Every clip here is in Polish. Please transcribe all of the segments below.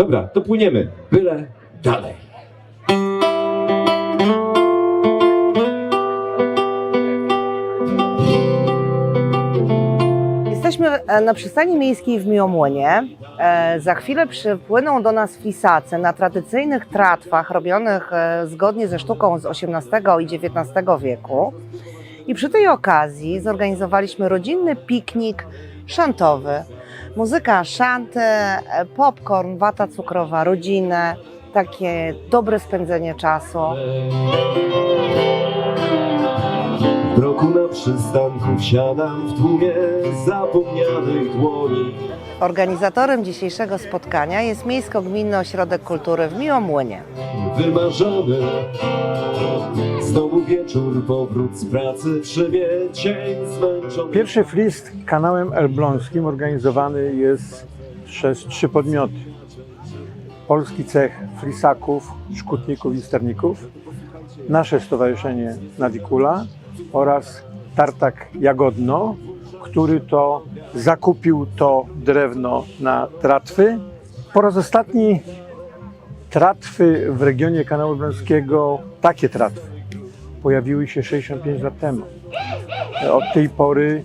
Dobra, to płyniemy. Byle dalej. Jesteśmy e, na przystani miejskiej w Miłomłynie. E, Za chwilę przypłyną do nas flisacy na tradycyjnych tratwach robionych e, zgodnie ze sztuką z XVIII i XIX wieku. I przy tej okazji zorganizowaliśmy rodzinny piknik szantowy. Muzyka szanty, popcorn, wata cukrowa, rodzinę, takie dobre spędzenie czasu. Roku na przystanku wsiadam w tłumie zapomnianych dłoni. Organizatorem dzisiejszego spotkania jest Miejsko-Gminny Ośrodek Kultury w Miłomłynie. Wymarzony. Znowu wieczór, powrót z pracy, szybie cień zmęczony. Pierwszy flist kanałem elbląskim organizowany jest przez trzy podmioty. Polski Cech Frisaków, Szkutników i Sterników, nasze Stowarzyszenie Nawikula oraz Tartak Jagodno, który to zakupił to drewno na tratwy. Po raz ostatni tratwy w regionie kanału elbląskiego, takie tratwy, pojawiły się 65 lat temu od tej pory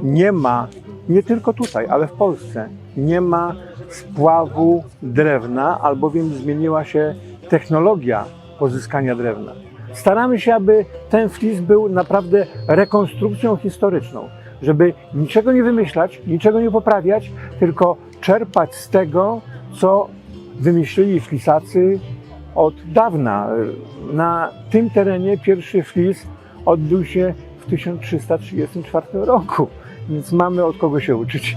nie ma, nie tylko tutaj, ale w Polsce, nie ma spławu drewna, albowiem zmieniła się technologia pozyskania drewna. Staramy się, aby ten flis był naprawdę rekonstrukcją historyczną, żeby niczego nie wymyślać, niczego nie poprawiać, tylko czerpać z tego, co wymyślili flisacy od dawna. Na tym terenie pierwszy flis odbył się w 1334 roku, więc mamy od kogo się uczyć.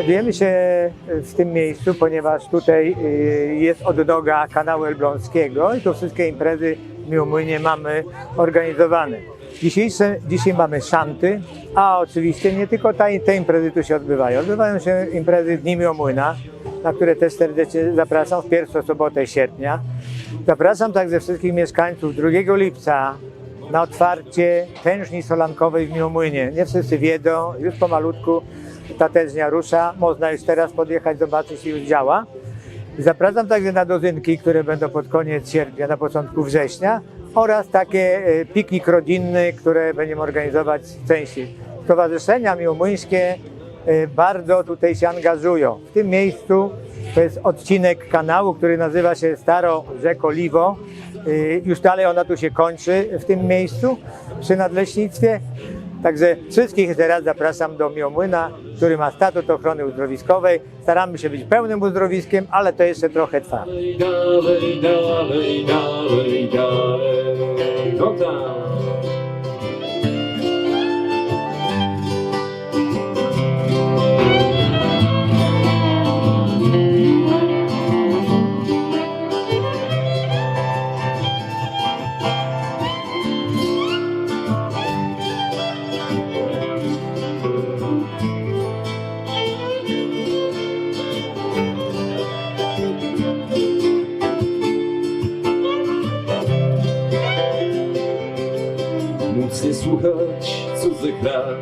Znajdujemy się w tym miejscu, ponieważ tutaj y, jest odnoga kanału elbląskiego i tu wszystkie imprezy w mamy organizowane. Dzisiejsze, dzisiaj mamy szanty, a oczywiście nie tylko ta, te imprezy tu się odbywają. Odbywają się imprezy Dni Miłomłyna, na które też serdecznie zapraszam w pierwszą sobotę sierpnia. Zapraszam także wszystkich mieszkańców 2 lipca na otwarcie tężni solankowej w Miłomłynie. Nie wszyscy wiedzą, już pomalutku ta tężnia rusza. Można już teraz podjechać, zobaczyć, już działa. Zapraszam także na dozynki, które będą pod koniec sierpnia, na początku września oraz takie e, piknik rodzinny, które będziemy organizować częściej. Stowarzyszenia miłomłyńskie e, bardzo tutaj się angażują. W tym miejscu to jest odcinek kanału, który nazywa się Staro Rzeko Liwo. E, Już dalej ona tu się kończy w tym miejscu przy nadleśnictwie. Także wszystkich teraz zapraszam do Miomłyna, który ma statut ochrony uzdrowiskowej. Staramy się być pełnym uzdrowiskiem, ale to jeszcze trochę trwa. Dalej, dalej, dalej, dalej, dalej. No tak. Móc nie słuchać cudzych rad,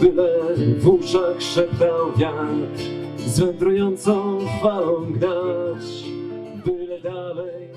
byle w uszach szeptał wiatr, z wędrującą falą gnać, byle dalej,